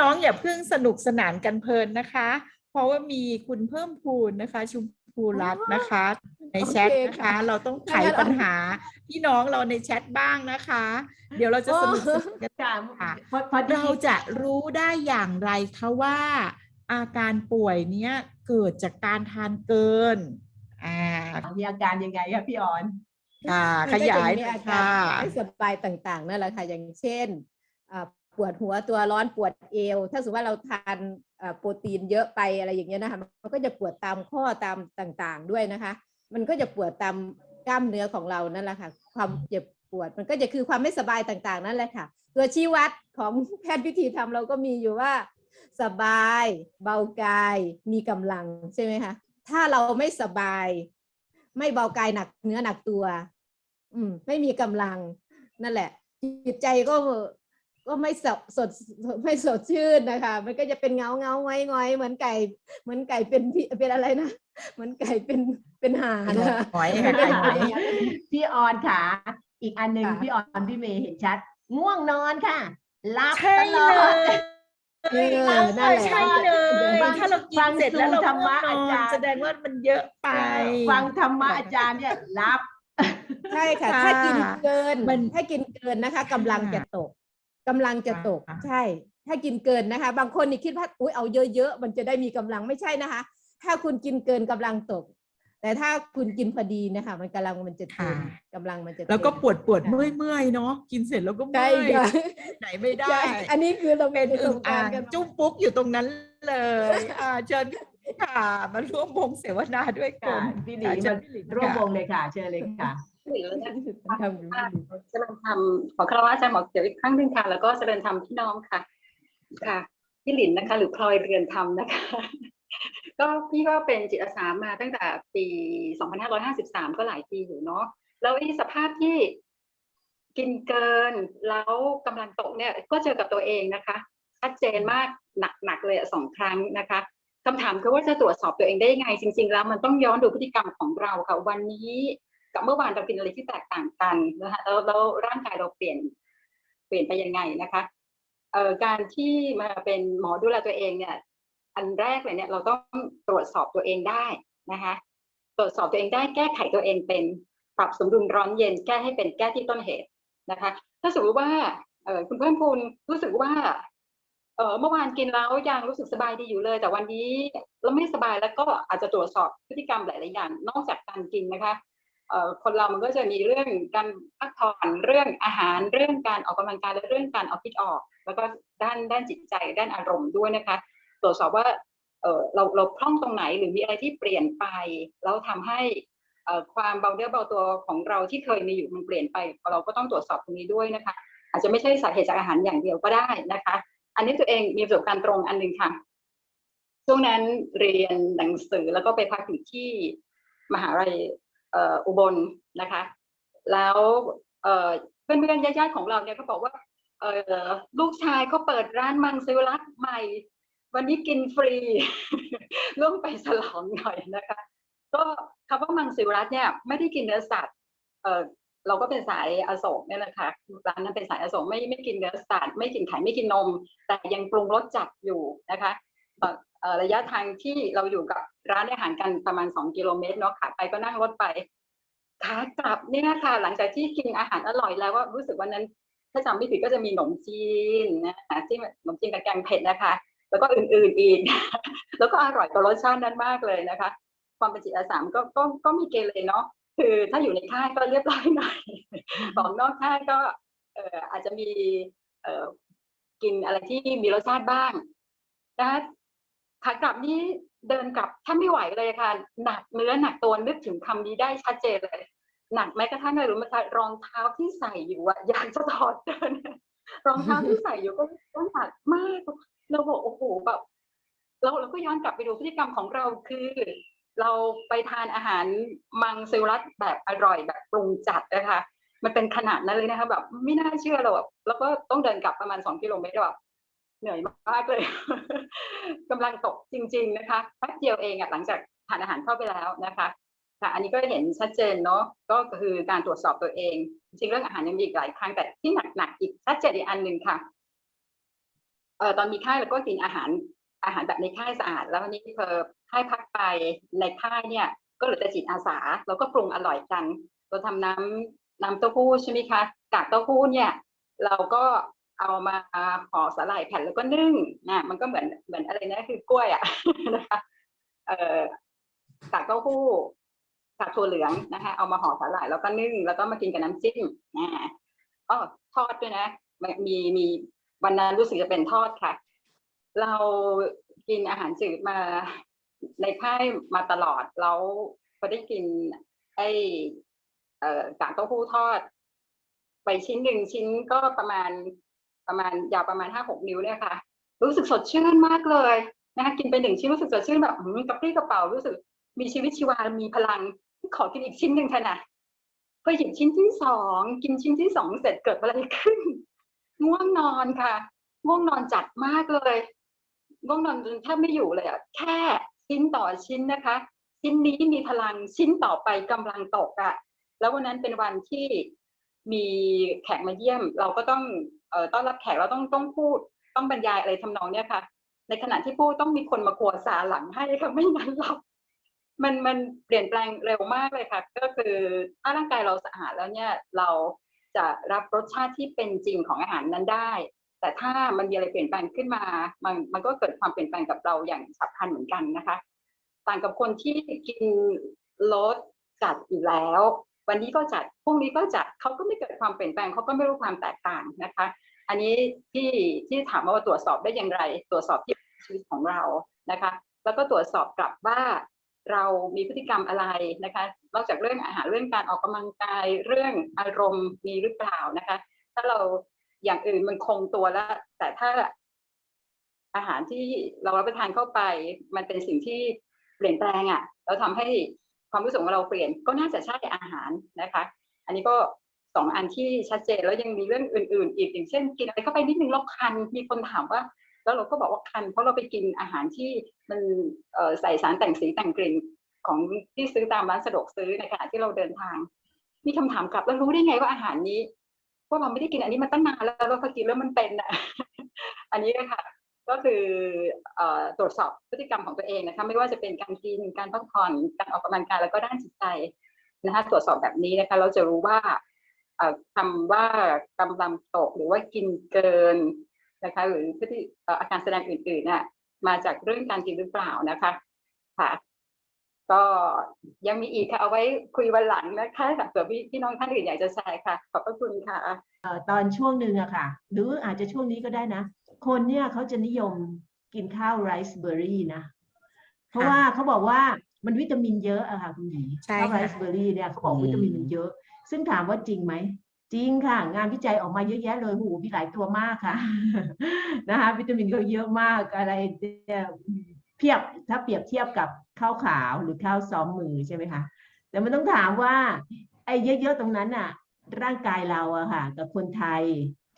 น้องอย่าเพิ่งสนุกสนานกันเพลินนะคะ เพราะว่ามีคุณเพิ่มพูนนะคะ ชุมพูรัตน์นะคะ ในแชทนะคะ เราต้องไขปัญหาพี่น้องเราในแชทบ้างนะคะ เดี๋ยวเราจะสนุกสนานกันค่ะค่ะพอพอดีเราจะรู้ได้อย่างไรคะว่า อาการป่วยเนี้ยเกิดจากการทานเกินอ่ามีอาการยังไงคะพี่ออนค่ะมันขก็จะยายมีหน่ออายค่ะการไม่สบายต่างๆนั่นแหละค่ะอย่างเช่นอ่า ปวดหัวตัวร้อนปวดเอว ถ้าสมมติว่าเราทานโปรตีนเยอะไปอะไรอย่างเงี้ยนะคะมันก็จะปวดตามข้อตามต่างๆด้วยนะคะ มันก็จะปวดตามกล้ามเนื้อของเรานั่นแหละค่ะ ความเจ็บปวดมันก็จะคือความไม่สบายต่างๆ นั่นแหละค่ะ ตัวชี้วัดของแพทย์วิธีทำเราก็มีอยู่ว่า สบาย เบากายมีกำลังใช่ไหมคะถ้าเราไม่สบาย ไม่เบากายหนักเนื้อหนักตัว อืม ไม่มีกำลังนั่นแหละจิตใจก็ ก็ไม่สดสดไม่สดชื่นนะคะ มันก็จะเป็นเงาเงาๆงอยงอยๆเหมือนไก่ เหมือนไก่เป็นพิเป็นอะไรนะเหมือนไก่เป็นเป็นห่านนะคะหอยค่ะไก่หอยพี่ออนค่ะ อีกอันหนึ่งค่ะพี่ออนพี่เมย์เห็นชัด ง่วงนอนค่ะหลับใช่ตลเลอดยเออนั่นแหละใช่เลยฟังถ้าเรากินฟังเสร็จแล้วเราธรรมะง่วงนอาอนจารย์แสดงว่ามันเยอะไป ฟังธรรมะอาจารย์เนี่ยหลับ ใช่ค่ะค่ะ ถ้ากินเกินมันถ้ากินเกินนะคะกำลังค่ะจะตก กำลังจะตกค่ะใช่ ถ้ากินเกินนะคะ บางคนนี่คิดว่าอุ้ยเอาเยอะๆมันจะได้มีกำลังไม่ใช่นะคะ ถ้าคุณกินเกินกำลังตก แต่ถ้าคุณกินพอดีนะคะ มันกำลังมันจะเต็มค่ะกำลังมันจะแล้วก็เต็มปวดปวดค่ะเมื่อยเมื่อยๆเนาะกินเสร็จแล้วก็เมื่ใช่อยค่ะไหนไม่ได้ใช่อันนี้คือเราเป็นประสอึ่งบกาอ่ารงณ์กันจุ้มปุ๊กอยู่ตรงนั้นเลยอ่าเชิญค่ะมาร่วมวงเสวนาด้วยกัค่ะนพี่หลีค่ะเชิมาญพี่หลินร่วมค่ะวงเลยค่ะ เชิญเลยค่ะ หรือว่าจะทำอยู่เจริญธรรมขอคารวะอาจารย์หมอเขียวอีกครั้งหนึ่งค่ะ แล้วก็เจริญธรรมพี่น้องค่ะ ค่ะ พี่หลินนะคะ หรือพลอยเรือนธรรมนะคะ ก็พี่ก็เป็นจิตอาสามาตั้งแต่ปี 2553 ก็หลายปีอยู่เนาะ แล้วไอ้สภาพที่กินเกินแล้วกำลังตกเนี่ย ก็เจอกับตัวเองนะคะ ชัดเจนมากหนักๆเลยสองครั้งนะคะคำถามคือว่าจะตรวจสอบตัวเองได้ยังไง จริง ๆ แล้วมันต้องย้อนดูพฤติกรรมของเราค่ะ วันนี้ กับเมื่อวานเรากินอะไรที่แตกต่างกันนะคะแล้วแล้วร่างกายเราเปลี่ยนเปลี่ยนไปยังไงนะคะเอ่อการที่มาเป็นหมอดูแลตัวเองเนี่ย อันแรกเลยเนี่ยเราต้องตรวจสอบตัวเองได้นะคะตรวจสอบตัวเองได้แก้ไขตัวเองเป็นปรับสมดุลร้อนเย็นแก้ให้เป็นแก้ที่ต้นเหตุนะคะ ถ้าสมมติว่าเออคุณเพิ่มพูนรู้สึกว่าเออเมื่อวานกินแล้วยังรู้สึกสบายดีอยู่เลย แต่วันนี้เราไม่สบายแล้วก็อาจจะตรวจสอบพฤติกรรมหลาย ๆ อย่าง นอกจากการกินนะคะ คนเรามันก็จะมีเรื่องการพักผ่อนเรื่องอาหารเรื่องการออกกำลังกายและเรื่องการเอาพิษออก แล้วก็ด้านด้านจิตใจด้านอารมณ์ด้วยนะคะ ตรวจสอบว่าเราเราพร่องตรงไหนหรือมีอะไรที่เปลี่ยนไปแล้วทำให้ความเบาเนื้อเบาตัวของเราที่เคยมีอยู่มันเปลี่ยนไป เราก็ต้องตรวจสอบตรงนี้ด้วยนะคะ อาจจะไม่ใช่สาเหตุจากอาหารอย่างเดียวก็ได้นะคะ อันนี้ตัวเองมีประสบการณ์ตรงอันหนึ่งค่ะช่วงนั้นเรียนหนังสือแล้วก็ไปพักอยู่ที่มหาลัย อุบลนะคะ แล้วเอ่อเพื่อนๆญาติๆของเราเนี่ยเขาบอกว่าลูกชายเขาเปิดร้านมังสวิรัตใหม่ วันนี้กินฟรีร่วมไปฉลองหน่อยนะคะ ก็คำว่ามังสวิรัตเนี่ยไม่ได้กินเนื้อสัตว์เเราก็เป็นสายอโศกเนี่ยนะคะร้านนั้นเป็นสายอโศกไม่ไม่กินเนื้อสัตว์ไม่กินไข่ไม่กินนม แต่ยังปรุงรสจัดอยู่นะคะ ระยะทางที่เราอยู่กับร้านอาหารกันประมาณ 2 กิโลเมตรเนาะขาไปก็นั่งรถไปขากลับเนี่ยค่ะ หลังจากที่กินอาหารอร่อยแล้วว่ารู้สึกวันนั้น ถ้าจำไม่ผิดก็จะมีขนมจีนนะคะที่ขนมจีนกับแกงเผ็ดนะคะ แล้วก็อื่นๆอีก แล้วก็อร่อยกับรสชาตินั้นมากเลยนะคะ ความเป็นจิตอาสามก็ก็ก็มีเกเรเนาะคือถ้าอยู่ในค่ายก็เรียบร้อยหน่อยของนอกค่ายก็เอ่ออาจจะมีเอ่อกินอะไรที่มีรสชาติบ้างนะคะ ขากลับนี่เดินกลับถ้าไม่ไหวเลยค่ะ หนักเนื้อหนักตัวนึกถึงคำนี้ได้ชัดเจนเลย หนักแม้กระทั่งอะไรรู้ไหมคะรองเท้าที่ใส่อยู่อะอยากจะถอดเดินรองเท้าที่ใส่อยู่ก็ก็หนักมากเราบอกโอ้โหแบบเราเราก็ย้อนกลับไปดูพฤติกรรมของเราคือ เราไปทานอาหารมังสวิรัตแบบอร่อยแบบปรุงจัดนะคะ มันเป็นขนาดนั้นเลยนะคะแบบไม่น่าเชื่อเราแบบแล้วก็ต้องเดินกลับประมาณสองกิโลเมตรแบบ เหนื่อยมากเลยกำลังตกจริง ๆ นะคะแป๊บเดียวเองอะหลังจากทานอาหารเข้าไปแล้วนะคะค่ะอันนี้ก็เห็นชัดเจนเนาะก็คือการตรวจสอบตัวเอง จริงเรื่องอาหารยังมีอีกหลายครั้งแต่ที่หนักๆอีกชัดเจนอีกอันหนึ่งค่ะเออตอนมีค่ายเราก็กินอาหารอาหารแบบในค่ายสะอาด แล้ววันนี้พอค่ายพักไปในค่ายเนี่ย ก็เหลือแต่จิตอาสาเราก็ปรุงอร่อยกันเราทำน้ำน้ำเต้าหู้ใช่ไหมคะกากเต้าหู้เนี่ย เราก็ เอามาห่อสาหร่ายแผ่นแล้วก็นึ่งนะมันก็เหมือนเหมือนอะไรนะคือกล้วยอะนะคะเอ่อกากเต้าหู้กากถั่วเหลืองนะคะเอามาห่อสาหร่ายแล้วก็นึ่ง แล้วก็มากินกับน้ำจิ้มอ่าอ๋อทอดด้วยนะมีมีวันนั้นรู้สึกจะเป็นทอดค่ะ เรากินอาหารจืดมาในค่ายมาตลอดแล้วพอได้กินไอ้เอ่อกากเต้าหู้ทอด ไปชิ้นหนึ่งชิ้นก็ประมาณ ประมาณยาวประมาณห้าหกนิ้วเนี่ยค่ะ รู้สึกสดชื่นมากเลยนะคะกินไปหนึ่งชิ้นรู้สึกสดชื่นแบบกระปรี้กระเป๋ารู้สึกมีชีวิตชีวา มีพลัง ขอกินอีกชิ้นหนึ่งเถอะนะพอหยิบชิ้นที่สองกินชิ้นที่สองเสร็จเกิดอะไรขึ้น ง่วงนอนค่ะ ง่วงนอนจัดมากเลย ง่วงนอนจนแทบไม่อยู่เลยอะแค่ชิ้นต่อชิ้นนะคะ ชิ้นนี้มีพลังชิ้นต่อไปกำลังตกอะแล้ววันนั้นเป็นวันที่มีแขกมาเยี่ยม เราก็ต้อง ต้อนรับแขกเราต้องต้องพูดต้องบรรยายอะไรทำนองเนี้ยค่ะ ในขณะที่พูดต้องมีคนมาครัวสาหลังให้ค่ะไม่งั้นเรามันมันเปลี่ยนแปลงเร็วมากเลยค่ะ ก็คือถ้าร่างกายเราสะอาดแล้วเนี่ยเราจะรับรสชาติที่เป็นจริงของอาหารนั้นได้ แต่ถ้ามันมีอะไรเปลี่ยนแปลงขึ้นมา มันมันก็เกิดความเปลี่ยนแปลงกับเราอย่างฉับพลันเหมือนกันนะคะ ต่างกับคนที่กินรสจัดอยู่แล้ว วันนี้ก็จัดพรุ่งนี้ก็จัดเขาก็ไม่เกิดความเปลี่ยนแปลงเขาก็ไม่รู้ความแตกต่างนะคะ อันนี้ที่ที่ถามว่าตรวจสอบได้อย่างไร ตรวจสอบที่ชีวิตของเรานะคะ แล้วก็ตรวจสอบกลับว่าเรามีพฤติกรรมอะไรนะคะ นอกจากเรื่องอาหารเรื่องการออกกำลังกายเรื่องอารมณ์มีหรือเปล่านะคะ ถ้าเราอย่างอื่นมันคงตัวแล้ว แต่ถ้าอาหารที่เรารับประทานเข้าไป มันเป็นสิ่งที่เปลี่ยนแปลงอะ่ะ เราทำให้ ความรู้สึกของเราเปลี่ยนก็น่าจะใช่อาหารนะคะ อันนี้ก็สองอันที่ชัดเจนแล้วยังมีเรื่องอื่น ๆ อีกอย่างเช่น กินอะไรเข้าไปนิดนึงแล้วคันมีคนถามว่า แล้วเราก็บอกว่าคัน เพราะเราไปกินอาหารที่มันใส่สารแต่งสีแต่งกลิ่นของที่ซื้อตามร้านสะดวกซื้อในขณะที่เราเดินทาง มีคำถามกลับแล้วรู้ได้ไงว่าอาหารนี้พวกเราไม่ได้กินอันนี้มาตั้งนานแล้วเราพอกินแล้วมันเป็นอะ อันนี้นะคะ ก็คืออตรวจสอบพฤติกรรมของตัวเองนะคะไม่ว่าจะเป็นการกินการพักผ่อนการออกกำลังกายแล้วก็ด้านจิตใจนะคะตรวจสอบแบบนี้นะคะเราจะรู้ว่าคำว่ากำลังตกหรือว่ากินเกินนะคะหรือพฤติเอ่ออาการแสดงอื่นๆน่ะมาจากเรื่องการกินหรือเปล่านะคะค่ะ ก็ยังมีอีกค่ะเอาไว้คุยวันหลังนะคะเผื่อพี่พี่น้องท่านอื่นอยากจะแชร์ค่ะ ขอบพระคุณค่ะเอ่อตอนช่วงหนึ่งอะค่ะ หรืออาจจะช่วงนี้ก็ได้นะ คนเนี่ยเขาจะนิยมกินข้าวไรซ์เบอร์รี่นะ เพราะว่าเขาบอกว่ามันวิตามินเยอะอะค่ะคุณหญิงใช่ข้าวไรค่ะซ์เบอร์รี่เนี่ยเขาบอกวิตามินมันเยอะ ซึ่งถามว่าจริงไหมจริงค่ะ งานวิจัยออกมาเยอะแยะเลยโหูมีหลายตัวมากค่ะนะคะวิตามินเขาเยอะมากอะไรเนี่ยเพียบถ้าเปรียบเทียบกับ ข้าวขาวหรือข้าวซ้อมมือใช่ไหมคะแต่มันต้องถามว่าไอ้เยอะๆตรงนั้นน่ะ ร่างกายเราอะค่ะ กับคนไทย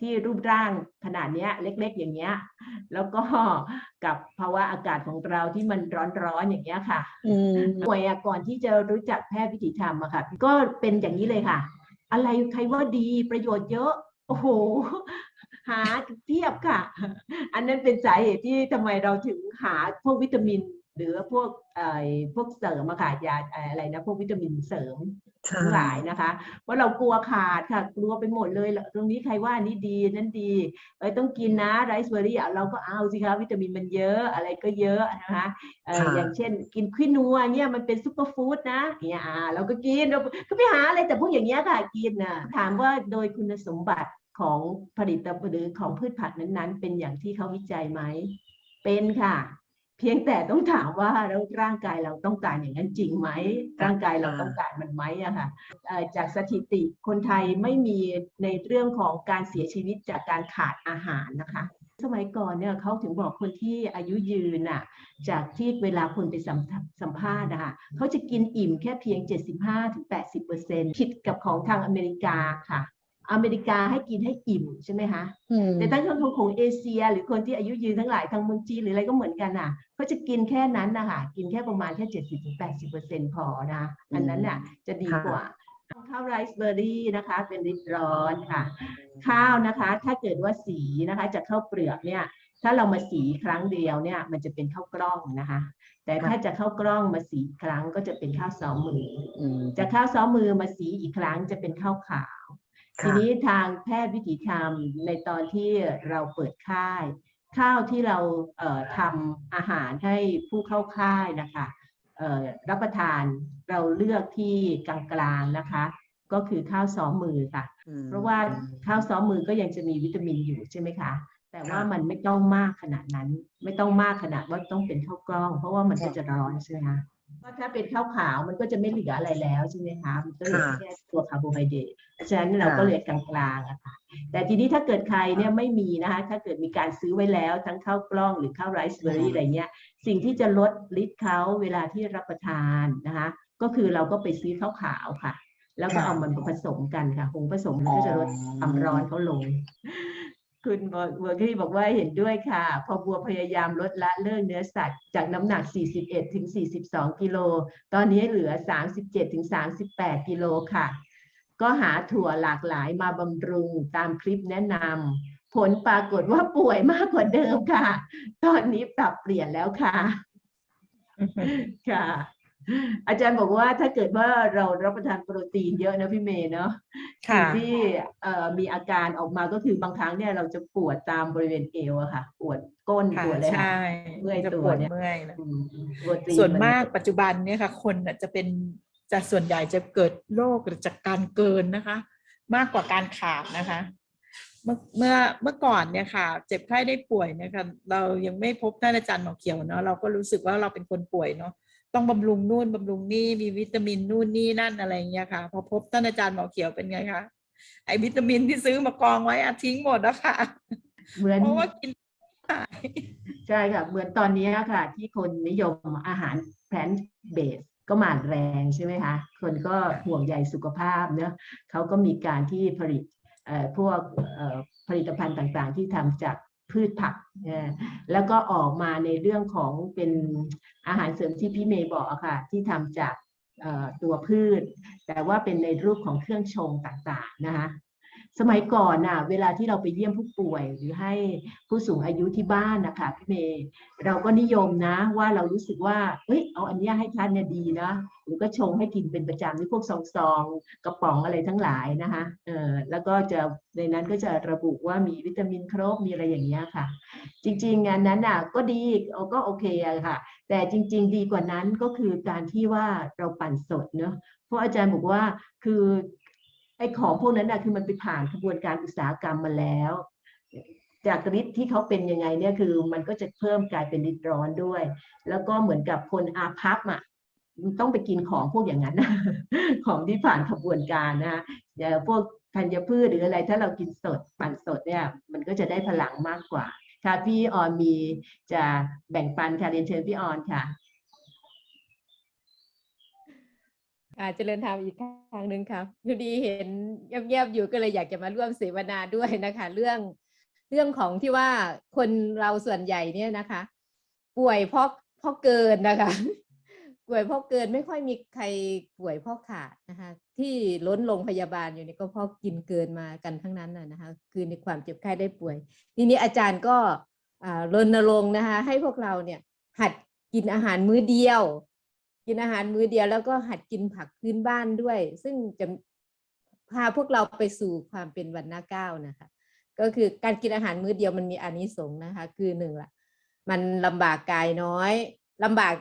ที่รูปร่างขนาดเนี้ย เล็ก ๆ อย่างเงี้ย แล้วก็กับภาวะอากาศของเราที่มันร้อนๆอย่างเงี้ยค่ะอืมหน่วยอะก่อนที่จะรู้จักแพทย์วิถีธรรมอะค่ะ ก็เป็นอย่างนี้เลยค่ะ อะไรใครว่าดีประโยชน์เยอะโอ้โห หาเทียบค่ะ อันนั้นเป็นสาเหตุที่ทำไมเราถึงหาพวกวิตามิน หรือพวกเอ่อพวกเสริมอะค่ะยาเอ่ออะไรนะพวกวิตามินเสริมทั้งหลายนะคะว่าเรากลัวขาดค่ะ กลัวไปหมดเลย ตรงนี้ใครว่าอันนี้ดีนั้นดีเอ้ยต้องกินนะไรซ์เบอร์รี่เราก็เอาสิคะวิตามินมันเยอะอะไรก็เยอะนะคะเอ่อค่ะอย่างเช่น กินควินัวเนี่ยมันเป็นซุปเปอร์ฟู้ดนะเนี่ยอ่าเราก็กินเราก็ไปหาอะไรแต่พวกอย่างเงี้ยค่ะกินนะถามว่าโดยคุณสมบัติของผลิตภัณฑ์หรือของพืชผักนั้นๆ เป็นอย่างที่เขาวิจัยไหมเป็นค่ะ เพียงแต่ต้องถามว่าแล้วร่างกายเราต้องการอย่างนั้นจริงไหม ร่างกายเราต้องการมันไหมอะค่ะจากสถิติคนไทยไม่มีในเรื่องของการเสียชีวิตจากการขาดอาหารนะคะ สมัยก่อนเนี่ยเขาถึงบอกคนที่อายุยืนน่ะจากที่เวลาคนไปสัมสัมภาษณ์นะคะเขาจะกินอิ่มแค่เพียง 75-80เปอร์เซ็นผิดกับของทางอเมริกาค่ะ อเมริกาให้กินให้อิ่มใช่ไหมคะอืมแต่ถ้าคนของของเอเชีย หรือคนที่อายุยืนทั้งหลายทางเมืองจีนหรืออะไรก็เหมือนกันน่ะเขาจะกินแค่นั้นนะคะกินแค่ประมาณแค่เจ็ดสิบถึงแปดสิบเปอร์เซ็นพอนะอันนั้นน่ะจะดีกว่าข้าวไรซ์เบอร์รี่นะคะ เป็นริดร้อนค่ะ ข้าวนะคะ ถ้าเกิดว่าสีนะคะจากข้าวเปลือกเนี่ย ถ้าเรามาสีครั้งเดียวเนี่ย มันจะเป็นข้าวกล้องนะคะ แต่ถ้าจะเข้ากล้องมาสีครั้งก็จะเป็นข้าวซ้อมมืออืมจะข้าวซ้อมมือมาสีอีกครั้งจะเป็นข้าวขาวค่ะ ทีนี้ทางแพทย์วิถีธรรมในตอนที่เราเปิดค่าย ข้าวที่เราเอ่อทำอาหารให้ผู้เข้าค่ายนะคะเอ่อรับประทานเราเลือกที่กลางๆนะคะ ก็คือข้าวซ้อมมือค่ะ เพราะว่าข้าวซ้อมมือก็ยังจะมีวิตามินอยู่ใช่ไหมคะ แต่ว่าค่ะมันไม่ต้องมากขนาดนั้น ไม่ต้องมากขนาดว่าต้องเป็นข้าวกล้อง เพราะว่ามันก็จะร้อนใช่ไหมคะ เพราะถ้าเป็นข้าวขาวมันก็จะไม่เหลืออะไรแล้วใช่ไหมคะมันก็เหลือค่ะแค่ตัวคาร์โบไฮเดรตเพราะฉะนั้นเราก็เลยกลางๆอะค่ะ แต่ทีนี้ถ้าเกิดใครเนี่ยไม่มีนะคะถ้าเกิดมีการซื้อไว้แล้วทั้งข้าวกล้องหรือข้าวไรซ์เบอร์รี่อะไรเงี้ย สิ่งที่จะลดฤทธิ์เขาเวลาที่รับประทานนะคะ ก็คือเราก็ไปซื้อข้าวขาวค่ะ แล้วก็ค่ะเอามันมาผสมกันค่ะหุงผสมมันก็จะลดความร้อนเขาลง คุณบอกเบอร์กี้บอกว่าเห็นด้วยค่ะ พอบัวพยายามลดละเลิกเนื้อสัตว์จากน้ำหนัก 41ถึง42 กิโล ตอนนี้เหลือ 37ถึง38 กิโลค่ะ ก็หาถั่วหลากหลายมาบำรุงตามคลิปแนะนำผลปรากฏว่าป่วยมากกว่าเดิมค่ะ ตอนนี้ปรับเปลี่ยนแล้วค่ะ ค่ะ อาจารย์บอกว่าถ้าเกิดว่าเรารับประทานโปรตีนเยอะนะพี่เมย์เนาะสิ่งค่ะที่เอ่อมีอาการออกมาก็คือบางครั้งเนี่ยเราจะปวดตามบริเวณเอวอะค่ะ ปวดก้นค่ะปวดเลยค่ะใช่เมื่อยจะตัวปวดเนี่ยเมื่อยนะอืมโปรตีส่วนนมากปัจจุบันเนี่ยค่ะ คนน่ะจะเป็นจะส่วนใหญ่จะเกิดโรคจากการเกินนะคะ มากกว่าการขาดนะคะ เมื่อเมื่อเมื่อก่อนเนี่ยค่ะ เจ็บไข้ได้ป่วยเนี่ยค่ะเรายังไม่พบท่านอาจารย์หมอเขียวเนาะเราก็รู้สึกว่าเราเป็นคนป่วยเนาะ ต้องบำรุงนู่นบำรุงนี่มีวิตามินนู่นนี่นั่นอะไรอย่างเงี้ยค่ะ พอพบท่านอาจารย์หมอเขียวเป็นไงคะไอวิตามินที่ซื้อมากองไว้อะทิ้งหมดแล้วค่ะเหมือนเพราะว่ากินไม่ได้ใช่ค่ะ เหมือนตอนนี้ค่ะ ที่คนนิยมอาหารแพลนเบสก็มาแรงใช่ไหมคะคนก็ห่วงใยสุขภาพเนอะเขาก็มีการที่ผลิตเอ่อพวกเอ่อผลิตภัณฑ์ต่างๆ ที่ทำจาก พืชผักเนี่ยแล้วก็ออกมาในเรื่องของเป็นอาหารเสริมที่พี่เมย์บอกค่ะ ที่ทำจากตัวพืช แต่ว่าเป็นในรูปของเครื่องชงต่างๆนะคะ สมัยก่อนน่ะเวลาที่เราไปเยี่ยมผู้ป่วย หรือให้ผู้สูงอายุที่บ้านนะคะพี่เมย์เราก็นิยมนะว่าเรารู้สึกว่าเฮ้ยเอาอันนี้ให้ท่านเนี่ยดีนะหรือก็ชงให้กินเป็นประจำที่พวกซองซองๆกระป๋องอะไรทั้งหลายนะคะเออแล้วก็จะในนั้นก็จะระบุว่ามีวิตามินครบมีอะไรอย่างเงี้ยค่ะ จริงๆงานนั้นน่ะก็ดีเอาก็โอเคอะค่ะ แต่จริง ๆ ดีกว่านั้นก็คือการที่ว่าเราปั่นสดเนอะเพราะอาจารย์บอกว่าคือ ไอ้ของพวกนั้นนะคือมันไปผ่านกระบวนการอุตสาหกรรมมาแล้ว จากฤทธิ์ที่เขาเป็นยังไงเนี่ยคือมันก็จะเพิ่มกลายเป็นฤทธิ์ร้อนด้วย แล้วก็เหมือนกับคนอาพับอะต้องไปกินของพวกอย่างนั้นนะของที่ผ่านกระบวนการนะอย่าพวกธัญพืชหรืออะไร ถ้าเรากินสดปั่นสดเนี่ย มันก็จะได้พลังมากกว่าค่ะพี่ออนมีจะแบ่งปันค่ะเรียนเชิญพี่ออนค่ะ อาจเจริญธรรมอีกครั้งหนึ่งครับพอดีเห็นเงียบๆอยู่ก็เลยอยากจะมาร่วมเสวนาด้วยนะคะ เรื่องเรื่องของที่ว่าคนเราส่วนใหญ่เนี่ยนะคะ ป่วยเพราะเพราะเกินนะคะ ป่วยเพราะเกินไม่ค่อยมีใครป่วยเพราะขาดนะคะ ที่ล้นโรงพยาบาลอยู่นี่ก็เพราะกินเกินมากันทั้งนั้นนะนะคะ คือในความเจ็บไข้ได้ป่วยทีนี้อาจารย์ก็รณรงค์นะคะ ให้พวกเราเนี่ยหัดกินอาหารมื้อเดียว กินอาหารมื้อเดียวแล้วก็หัดกินผักพื้นบ้านด้วย ซึ่งจะพาพวกเราไปสู่ความเป็นวันหน้าเก้านะคะ ก็คือการกินอาหารมื้อเดียวมันมีอานิสงส์นะคะ คือหนึ่งละมันลำบากกายน้อยลำบาก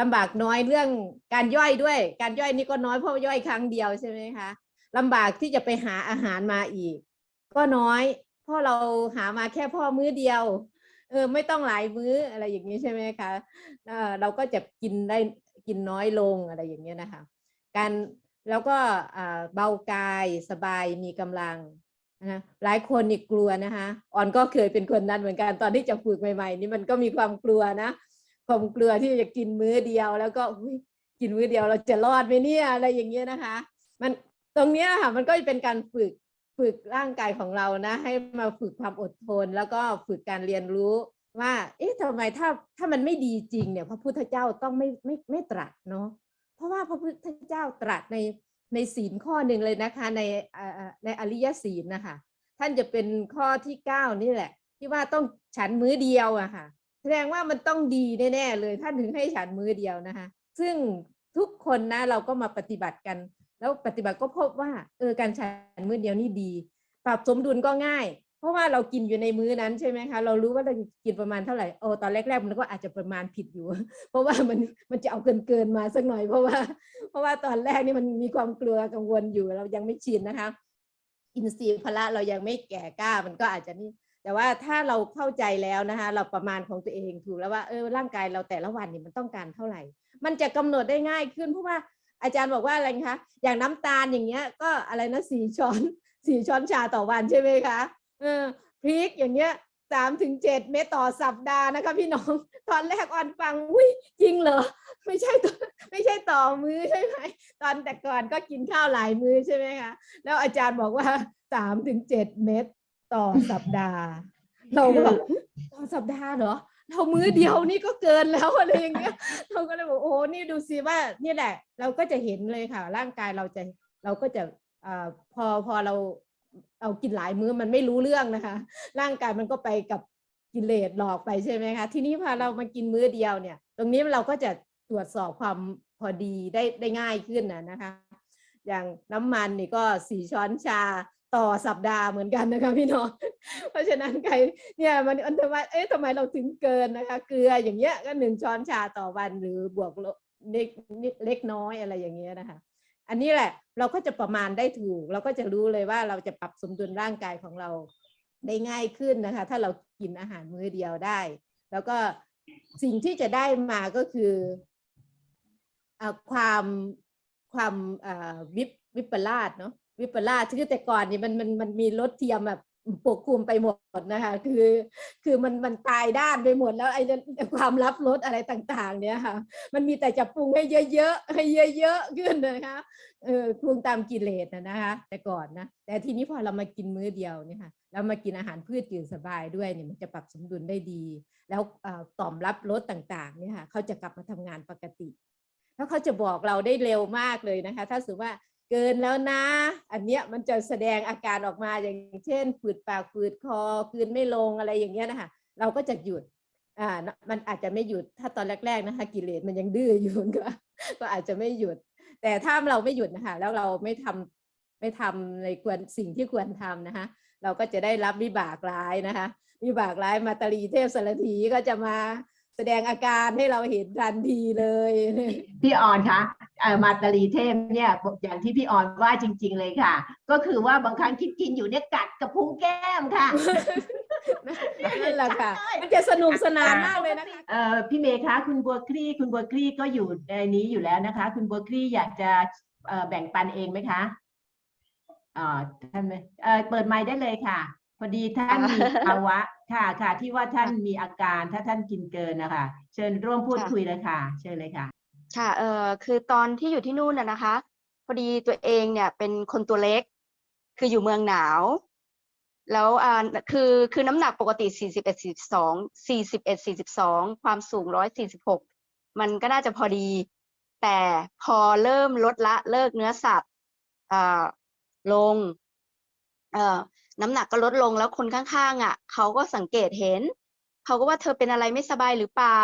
ลำบากน้อยเรื่องการย่อยด้วย การย่อยนี่ก็น้อยเพราะย่อยครั้งเดียวใช่ไหมคะลำบากที่จะไปหาอาหารมาอีก ก็น้อยเพราะเราหามาแค่พ่อมื้อเดียวเออไม่ต้องหลายมื้ออะไรอย่างนี้ใช่ไหมคะเออเราก็จะกินได้ กินน้อยลงอะไรอย่างเงี้ยนะคะการแล้วก็เบากายสบายมีกำลังนะหลายคนนี่กลัวนะคะออนก็เคยเป็นคนนั้นเหมือนกันตอนที่จะฝึกใหม่ๆ นี่มันก็มีความกลัวนะความกลัวที่จะกินมื้อเดียว แล้วก็กินมื้อเดียวเราจะรอดไหมเนี่ยอะไรอย่างเงี้ยนะคะ มันตรงเนี้ยค่ะมันก็เป็นการฝึกฝึกร่างกายของเรานะ ให้มาฝึกความอดทน แล้วก็ฝึกการเรียนรู้ ว่า เอ๊ะทำไมถ้าถ้ามันไม่ดีจริงเนี่ยพระพุทธเจ้าต้องไม่ไม่ไม่ตรัสเนาะเพราะว่าพระพุทธเจ้าตรัสในในศีลข้อหนึ่งเลยนะคะในอ่าอ่าในอริยศีลนะคะท่านจะเป็นข้อที่เก้านี่แหละ ที่ว่าต้องฉันมื้อเดียวอะค่ะ แสดงว่ามันต้องดีแน่ๆเลยท่านถึงให้ฉันมื้อเดียวนะคะ ซึ่งทุกคนนะเราก็มาปฏิบัติกัน แล้วปฏิบัติก็พบว่าเออการฉันมื้อเดียวนี่ดี ปรับสมดุลก็ง่าย ราะว่าเรากินอยู่ในมื้อนั้นใช่ไหมคะเรารู้ว่าเรากินประมาณเท่าไหร่โอ้ตอนแรก ๆ มันก็อาจจะประมาณผิดอยู่ เพราะว่ามันมันจะเอาเกินเกินมาสักหน่อย เพราะว่า เพราะว่าตอนแรกนี่มันมีความกลัวกังวลอยู่เรายังไม่ชินนะคะ อินทรีย์พละเรายังไม่แก่กล้ามันก็อาจจะนี่แต่ว่าถ้าเราเข้าใจแล้วนะคะ เราประมาณของตัวเองถูกแล้วว่าเออร่างกายเราแต่ละวันนี่มันต้องการเท่าไหร่ มันจะกำหนดได้ง่ายขึ้นเพราะว่าอาจารย์บอกว่าอะไรคะอย่างน้ำตาลอย่างเงี้ย ก็อะไรนะสี่ช้อนสี่ช้อนชาต่อวันใช่ไหมคะ พริกอย่างเงี้ยสามถึงเจ็ดเม็ดต่อสัปดาห์นะคะพี่น้อง ตอนแรกออนฟังอุ้ยจริงเหรอ ไม่ใช่ต่อไม่ใช่ต่อมื้อใช่ไหม ตอนแต่ก่อนก็กินข้าวหลายมื้อใช่ไหมคะแล้วอาจารย์บอกว่าสามถึงเจ็ดเม็ดต่อสัปดาห์ เราก็แบบต่อสัปดาห์เหรอเรามื้อเดียวนี่ก็เกินแล้วอะไรอย่างเงี้ย เราก็เลยบอกโอ้นี่ดูสิว่านี่แหละ เราก็จะเห็นเลยค่ะ ร่างกายเราจะเราก็จะอ่าพอพอเรา เรากินหลายมื้อมันไม่รู้เรื่องนะคะ ร่างกายมันก็ไปกับกิเลสหลอกไปใช่ไหมคะทีนี้พอเรามากินมื้อเดียวเนี่ย ตรงนี้เราก็จะตรวจสอบความพอดีได้ได้ง่ายขึ้นนะนะคะ อย่างน้ำมันนี่ก็สี่ช้อนชาต่อสัปดาห์เหมือนกันนะคะพี่น้องเพราะฉะนั้นใครเนี่ยมันอันทำไมเอ๊ะทำไมเราถึงเกินนะคะ เกลืออย่างเงี้ยก็หนึ่งช้อนชาต่อวันหรือบวกเล็กเล็กน้อยอะไรอย่างเงี้ยนะคะ อันนี้แหละเราก็จะประมาณได้ถูก เราก็จะรู้เลยว่าเราจะปรับสมดุลร่างกายของเราได้ง่ายขึ้นนะคะ ถ้าเรากินอาหารมื้อเดียวได้ แล้วก็สิ่งที่จะได้มาก็คืออความความวิปวิปลาสเนาะวิปลาสคือแต่ก่อนนี่มันมันมันมีรถเทียมแบบ ปกคลุมไปหมดนะคะ คือคือมันมันตายด้านไปหมดแล้วไอ้ความลับรสอะไรต่าง ๆ เนี่ยค่ะ มันมีแต่จะปรุงให้เยอะๆให้เยอะๆขึ้นนะคะเออปรุงตามกิเลสนะนะคะ แต่ก่อนนะแต่ทีนี้พอเรามากินมื้อเดียวเนี่ยค่ะเรามากินอาหารพืชจืดสบายด้วยเนี่ยมันจะปรับสมดุลได้ดี แล้วต่อมรับรสต่างๆเนี่ยค่ะเขาจะกลับมาทำงานปกติแล้วเขาจะบอกเราได้เร็วมากเลยนะคะ ถ้าสมมติว่า เกินแล้วนะ อันเนี้ยมันจะแสดงอาการออกมาอย่างเช่นฝืดปากฝืดคอคืนไม่ลงอะไรอย่างเงี้ยนะคะเราก็จะหยุดอ่ามันอาจจะไม่หยุดถ้าตอนแรกๆนะคะกิเลสมันยังดื้ออยู่ก็ก็อาจจะไม่หยุด แต่ถ้าเราไม่หยุดนะคะแล้วเราไม่ทำไม่ทำในควรสิ่งที่ควรทำนะคะเราก็จะได้รับวิบากร้ายนะคะวิบากร้ายมาตรีเทพสารถีก็จะมา แสดงอาการให้เราเห็นทันทีเลย พี่ออนคะเอ่อมาตาลีเทพเนี่ยอย่างที่พี่ออนว่าจริง ๆ เลยค่ะ ก็คือว่าบางครั้งคิดกินอยู่เนี่ยกัดกับพุงแก้มค่ะนั่นแหละค่ะ มันจะสนุกสนานมากเลยนะคะเอ่อพี่เมย์คะคุณบัวคลี่คุณบัวคลี่ก็อยู่ในนี้อยู่แล้วนะคะ คุณบัวคลี่อยากจะเอ่อแบ่งปันเองไหมคะอ่าท่านไหมเอ่อเปิดไมค์ได้เลยค่ะ พอดีท่านมีภาวะ ค่ะค่ะที่ว่าท่านมีอาการถ้าท่านกินเกินนะคะ เชิญร่วมพูดค่ะ คุยเลยค่ะ เชิญเลยค่ะ ค่ะ เอ่อคือตอนที่อยู่ที่นู่นน่ะนะคะ พอดีตัวเองเนี่ยเป็นคนตัวเล็ก คืออยู่เมืองหนาว แล้วอ่าคือคือน้ำหนักปกติ 41 42 41 42 ความสูง 146 มันก็น่าจะพอดี แต่พอเริ่มลดละเลิกเนื้อสัตว์อ่าลงเอ่อ น้ำหนักก็ลดลงแล้วคนข้างๆอะเขาก็สังเกตเห็น เขาก็ว่าเธอเป็นอะไรไม่สบายหรือเปล่า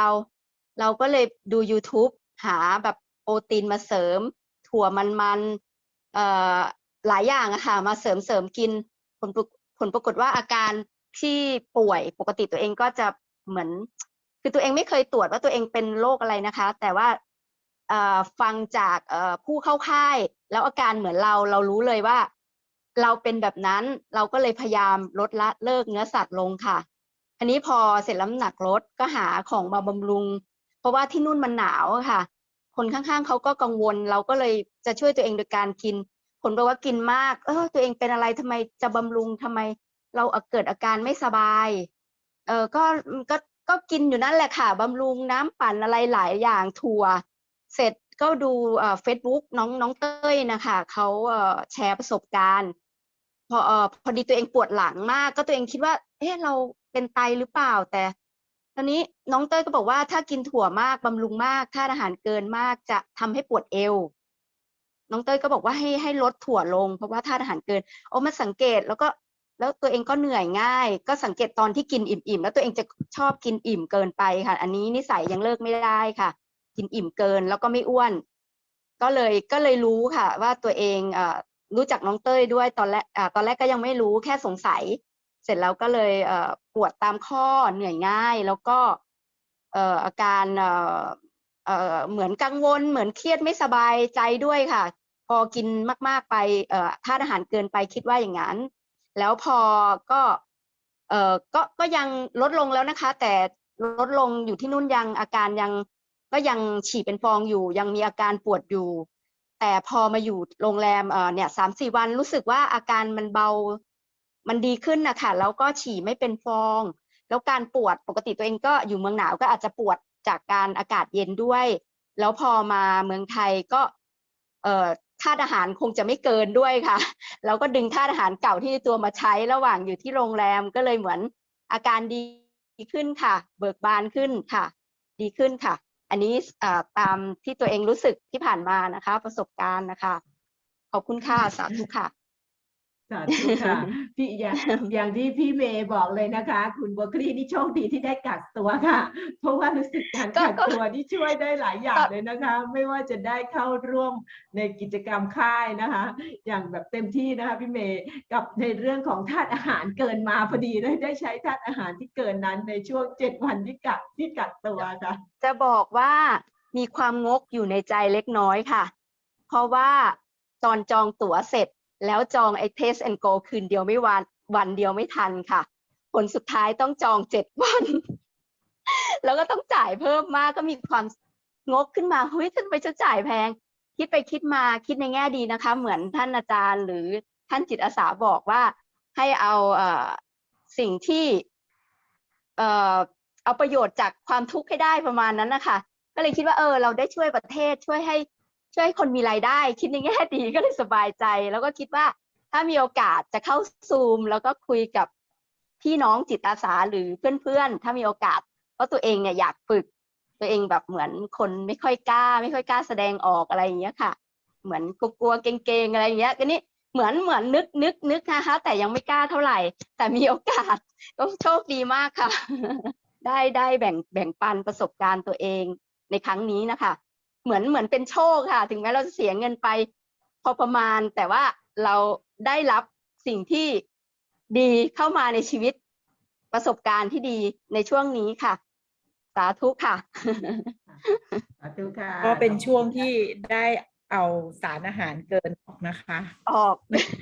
เราก็เลยดู YouTube หาแบบโปรตีนมาเสริม ถั่วมันๆเอ่อหลายอย่างอะค่ะมาเสริมเสริมกินผลปรากผลปรากฏว่าอาการที่ป่วยปกติตัวเองก็จะเหมือน คือตัวเองไม่เคยตรวจว่าตัวเองเป็นโรคอะไรนะคะ แต่ว่าฟังจากผู้เข้าค่าย แล้วอาการเหมือนเราเรารู้เลยว่า เราเป็นแบบนั้นเราก็เลยพยายามลดละเลิกเนื้อสัตว์ลงค่ะ อันนี้พอเสร็จแล้วน้ำหนักลดก็หาของมาบำรุง เพราะว่าที่นู่นมันหนาวค่ะ คนข้างๆเขาก็กังวล เราก็เลยจะช่วยตัวเองโดยการกิน ผลปรากฏว่ากินมาก เออตัวเองเป็นอะไรทำไมจะบำรุงทำไม เราเกิดอาการไม่สบาย เออก็ก็ก็กินอยู่นั่นแหละค่ะบำรุงน้ำปั่นอะไรหลายอย่างถั่ว เสร็จก็ดูเฟซบุ๊กน้องน้องเต้ยนะคะเขาแชร์ประสบการณ์ อเออพอดีตัวเองปวดหลังมาก ก็ตัวเองคิดว่าเอ๊ะเราเป็นไตหรือเปล่าแต่ ตอนนี้น้องเต้ยก็บอกว่าถ้ากินถั่วมากบำรุงมากถ้าตุอาหารเกินมากจะทำให้ปวดเอว น้องเต้ยก็บอกว่าให้ให้ลดถั่วลง เพราะว่าถ้าตุอาหารเกินโอ้มาสังเกตแล้วก็แล้วตัวเองก็เหนื่อยง่าย ก็สังเกตตอนที่กินอิ่มๆแล้วตัวเองจะชอบกินอิ่มเกินไปค่ะ อันนี้นิสัยยังเลิกไม่ได้ค่ะ กินอิ่มเกินแล้วก็ไม่อ้วน ก็เลยก็เลยรู้ค่ะ ว่าตัวเองเอ่อ รู้จักน้องเต้ยด้วยตอนแรกตอนแรกก็ยังไม่รู้แค่สงสัย เสร็จแล้วก็เลยปวดตามข้อเหนื่อยง่าย แล้วก็อาการเหมือนกังวล เหมือนเครียดไม่สบายใจด้วยค่ะ พอกินมาก ๆไปเอ่อธาตุอาหารเกินไปคิดว่าอย่างนั้น แล้วพอก็เออก็ก็ยังลดลงแล้วนะคะ แต่ลดลงอยู่ที่นู่นยังอาการยังก็ยังฉี่เป็นฟองอยู่ ยังมีอาการปวดอยู่ แต่พอมาอยู่โรงแรมเอ่อเนี่ยสามสี่วันรู้สึกว่าอาการมันเบา มันดีขึ้นนะคะแล้วก็ฉี่ไม่เป็นฟอง แล้วการปวดปกติตัวเองก็อยู่เมืองหนาวก็อาจจะปวดจากการอากาศเย็นด้วย แล้วพอมาเมืองไทยก็เอ่อธาอาหารคงจะไม่เกินด้วยค่ะ แล้วก็ดึงธาอาหารเก่าที่ตัวมาใช้ระหว่างอยู่ที่โรงแรมก็เลยเหมือนอาการดีขึ้นค่ะ เบิกบานขึ้นค่ะ ดีขึ้นค่ะ อันนี้ตามที่ตัวเองรู้สึกที่ผ่านมานะคะ ประสบการณ์นะคะ ขอบคุณค่ะ สาธุค่ะ สาธุค่ะ พี่อย่างอย่างที่พี่เมย์บอกเลยนะคะ คุณบัวคลี่นี่โชคดีที่ได้กักตัวค่ะ เพราะว่ารู้สึกการก็กักก็ตัวนี่ช่วยได้หลายอย่างก็เลยนะคะ ไม่ว่าจะได้เข้าร่วมในกิจกรรมค่ายนะคะ อย่างแบบเต็มที่นะคะพี่เมย์กับในเรื่องของธาตุอาหารเกินมาพอดีเลยได้ใช้ธาตุอาหารที่เกินนั้นในช่วงเจ็ดวันที่กักที่กักตัวค่ะจะบอกว่ามีความงกอยู่ในใจเล็กน้อยค่ะ เพราะว่าตอนจองตั๋วเสร็จ แล้วจองไอ้ Test and Go คืนเดียวไม่วันวันเดียวไม่ทันค่ะ ผลสุดท้ายต้องจองเจ็ดวัน แล้วก็ต้องจ่ายเพิ่มมากก็มีความงกขึ้นมาเฮ้ยทำไมจะจ่ายแพง คิดไปคิดมาคิดในแง่ดีนะคะ เหมือนท่านอาจารย์หรือท่านจิตอาสาบอกว่าให้เอาเอสิ่งที่เออเอาประโยชน์จากความทุกข์ให้ได้ประมาณนั้นนะคะก็เลยคิดว่าเออ เราได้ช่วยประเทศช่วยให้ ช่วยคนมีรายได้ คิดในแง่ดีก็เลยสบายใจ แล้วก็คิดว่าถ้ามีโอกาสจะเข้าซูม แล้วก็คุยกับพี่น้องจิตอาสาหรือเพื่อนๆ ถ้ามีโอกาส เพราะตัวเองเนี่ยอยากฝึก ตัวเองแบบเหมือนคนไม่ค่อยกล้า ไม่ค่อยกล้าแสดงออกอะไรอย่างเงี้ยค่ะ เหมือนกลัวๆเกรงๆอะไรอย่างเงี้ยก็นี่เหมือนเหมือนนึกนึกนึกนะคะ แต่ยังไม่กล้าเท่าไหร่ แต่มีโอกาสก็โชคดีมากค่ะ ได้ได้แบ่งแบ่งปันประสบการณ์ตัวเองในครั้งนี้นะคะ เหมือนเหมือนเป็นโชคค่ะ ถึงแม้เราจะเสียเงินไป พอประมาณ แต่ว่าเราได้รับสิ่งที่ดีเข้ามาในชีวิตประสบการณ์ที่ดีในช่วงนี้ค่ะ สาธุค่ะสาธุค่ะ ก็เป็นช่วงที่ได้เอาสารอาหารเกินออกนะคะ ออก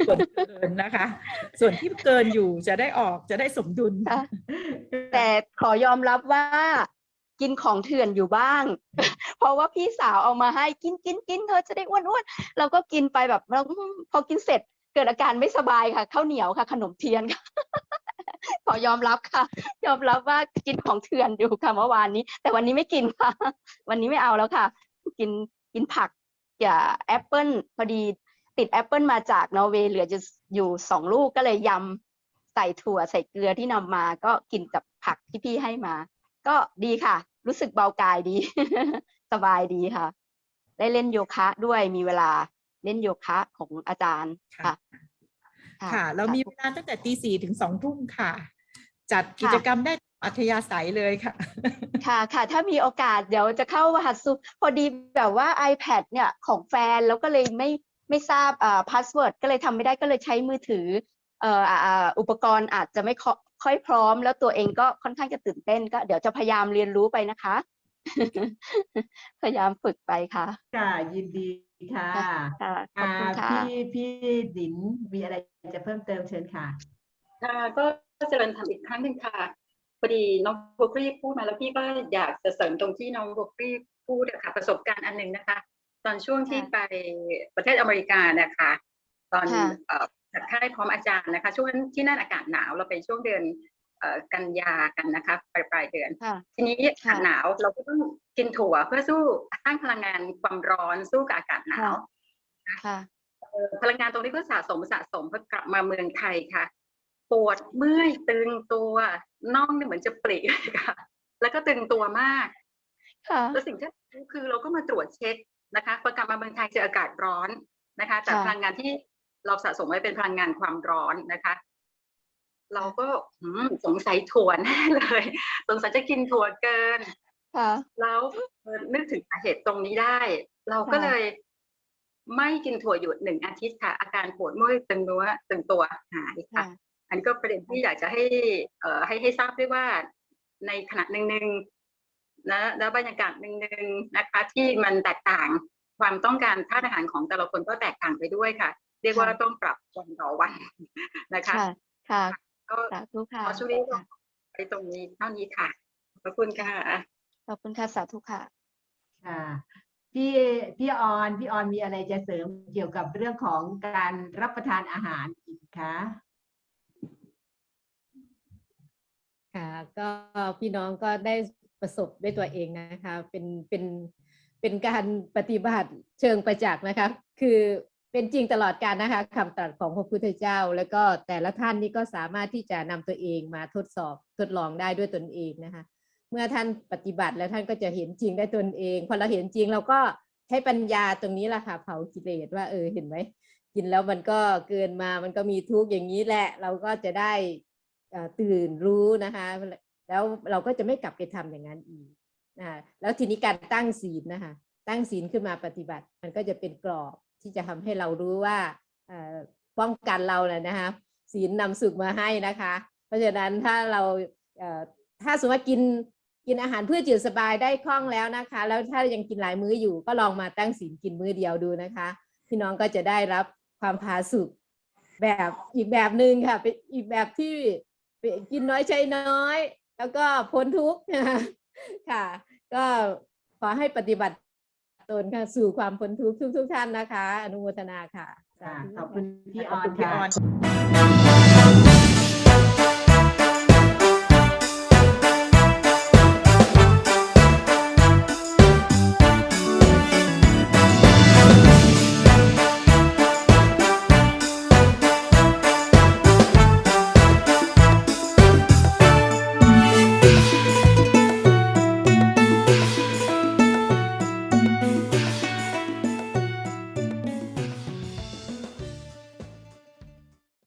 ส่วนเกินนะคะ ส่วนที่เกินอยู่จะได้ออกจะได้สมดุลค่ะแต่ขอยอมรับว่า กินของเถื่อนอยู่บ้าง เพราะว่าพี่สาวเอามาให้กินกินกินเธอจะได้อ้วนอ้วนเราก็กินไปแบบเราพอกินเสร็จเกิดอาการไม่สบายค่ะข้าวเหนียวค่ะ ขนมเทียนค่ะขอยอมรับค่ะ ยอมรับว่ากินของเถื่อนอยู่ค่ะเมื่อวานนี้ แต่วันนี้ไม่กินค่ะ วันนี้ไม่เอาแล้วค่ะ กินกินผักอย่าแอปเปิลพอดีติดแอปเปิลมาจากนอร์เวย์เหลือจะอยู่สองลูกก็เลยยำใส่ถั่วใส่เกลือที่นำมา ก็กินกับผักที่พี่ให้มา ก็ดีค่ะ รู้สึกเบากายดี สบายดีค่ะ ได้เล่นโยคะด้วยมีเวลาเล่นโยคะของอาจารย์ค่ะ ค่ะ เรามีเวลาตั้งแต่ตีสี่ถึงสองทุ่มค่ะ จัดกิจกรรมได้อัธยาศัยเลยค่ะ ค่ะค่ะ ถ้ามีโอกาสเดี๋ยวจะเข้ารหัสซูพอดีแบบว่า iPad เนี่ยของแฟนแล้วก็เลยไม่ไม่ทราบอ่าพาสเวิร์ดก็เลยทำไม่ได้ก็เลยใช้มือถือเอ่ออ่าอ่าอุปกรณ์อาจจะไม่ ค่อยค่อยพร้อม แล้วตัวเองก็ค่อนข้างจะตื่นเต้นก็เดี๋ยวจะพยายามเรียนรู้ไปนะคะ พยายามฝึกไปค่ะ ค่ะยินดีค่ะค่ะขอบอ่าคุณค่ะพี่พี่ดินมีอะไรจะเพิ่มเติมเชิญค่ะค่ะก็เจริญทำอีกครั้งหนึ่งค่ะพอดีน้องโบกรีพูดมาแล้วพี่ก็อยากจะเสริมตรงที่น้องโบกรีพูดอะค่ะประสบการณ์อันหนึ่งนะคะ ตอนช่วงที่ค่ะไปประเทศอเมริกานะคะ ตอน ค่ะเอ่อจัดค่ายพร้อมอาจารย์นะคะ ช่วงนั้นที่นั่นอากาศหนาวเราไปช่วงเดือนเอ่อกันยากันนะคะปลายปลายเดือนค่ะทีนี้อากาศหนาวเราก็ต้องกินถั่วเพื่อสู้สร้างพลังงานความร้อนสู้กับอากาศหนาวค่ะเอ่อพลังงานตรงนี้ก็สะสมสะสมพอกลับมาเมืองไทยค่ะ ปวดเมื่อยตึงตัวน่องเนี่ยเหมือนจะปริเลยค่ะ แล้วก็ตึงตัวมากค่ะแล้วสิ่งที่คือเราก็มาตรวจเช็คนะคะพอกลับมาเมืองไทยเจออากาศร้อนนะคะแต่ค่ะพลังงานที่ เราสะสมไว้เป็นพลังงานความร้อนนะคะ เราก็อืมสงสัยถั่วแน่เลย สงสัยจะกินถั่วเกินค่ะแล้วเอ่อนึกถึงสาเหตุตรงนี้ได้ เราก็ค่ะเลยไม่กินถั่วหยุดหนึ่งอาทิตย์ค่ะ อาการปวดเมื่อยตึงเนื้อตึงตัวหายค่ะค่ะอันนก็ประเด็นที่อยากจะให้เอ่อให้ให้ทราบด้วยว่าในขณะหนึ่งหนึ่งๆนะแล้วบรรยากาศหนึ่งหนึ่งๆนะคะ ที่มันแตกต่างความต้องการธาตุอาหารของแต่ละคนก็แตกต่างไปด้วยค่ะ เรียกว่าค่ะต้องปรับวันต่อวันนะคะค่ะค่ะก็สาธุค่ะขอช่วงนี้ก็ไปตรงนี้เท่านี้ค่ะขอบคุณค่ะขอบคุณค่ะสาธุค่ะค่ะพี่พี่ออนพี่ออนมีอะไรจะเสริมเกี่ยวกับเรื่องของการรับประทานอาหารอีกคะค่ะก็พี่น้องก็ได้ประสบด้วยตัวเองนะคะ เป็นเป็นเป็นการปฏิบัติเชิงประจักษ์นะคะ คือ เป็นจริงตลอดการนะคะคำตรัสของพระพุทธเจ้า แล้วก็แต่ละท่านนี่ก็สามารถที่จะนำตัวเองมาทดสอบทดลองได้ด้วยตนเองนะคะ เมื่อท่านปฏิบัติแล้วท่านก็จะเห็นจริงได้ตนเองพอเราเห็นจริงเราก็ใช้ปัญญาตรงนี้แหละค่ะเผากิเลสว่าเออเห็นไหมกินแล้วมันก็เกินมามันก็มีทุกข์อย่างนี้แหละ เราก็จะได้ตื่นรู้นะคะ แล้วเราก็จะไม่กลับไปทำอย่างนั้นอีกนะแล้วทีนี้การตั้งศีลนะคะ ตั้งศีลขึ้นมาปฏิบัติ มันก็จะเป็นกรอบ ที่จะทำให้เรารู้ว่าป้องกันเราแหละนะคะศีลนำสุขมาให้นะคะ เพราะฉะนั้นถ้าเราถ้าสมมติว่ากินกินอาหารเพื่อจืดสบายได้คล่องแล้วนะคะ แล้วถ้ายังกินหลายมื้ออยู่ก็ลองมาตั้งศีลกินมื้อเดียวดูนะคะ พี่น้องก็จะได้รับความผาสุกแบบอีกแบบหนึ่งค่ะเป็นอีกแบบที่กินน้อยใช้น้อย แล้วก็พ้นทุกข์นะคะค่ะ ก็ขอให้ปฏิบัติ ตนค่ะสู่ความพ้นทุกข์ทุก ๆ ท่านนะคะ อนุโมทนาค่ะ ค่ะสาธุขอบคุณพี่อขอบอคุนณพี่ค่ะออน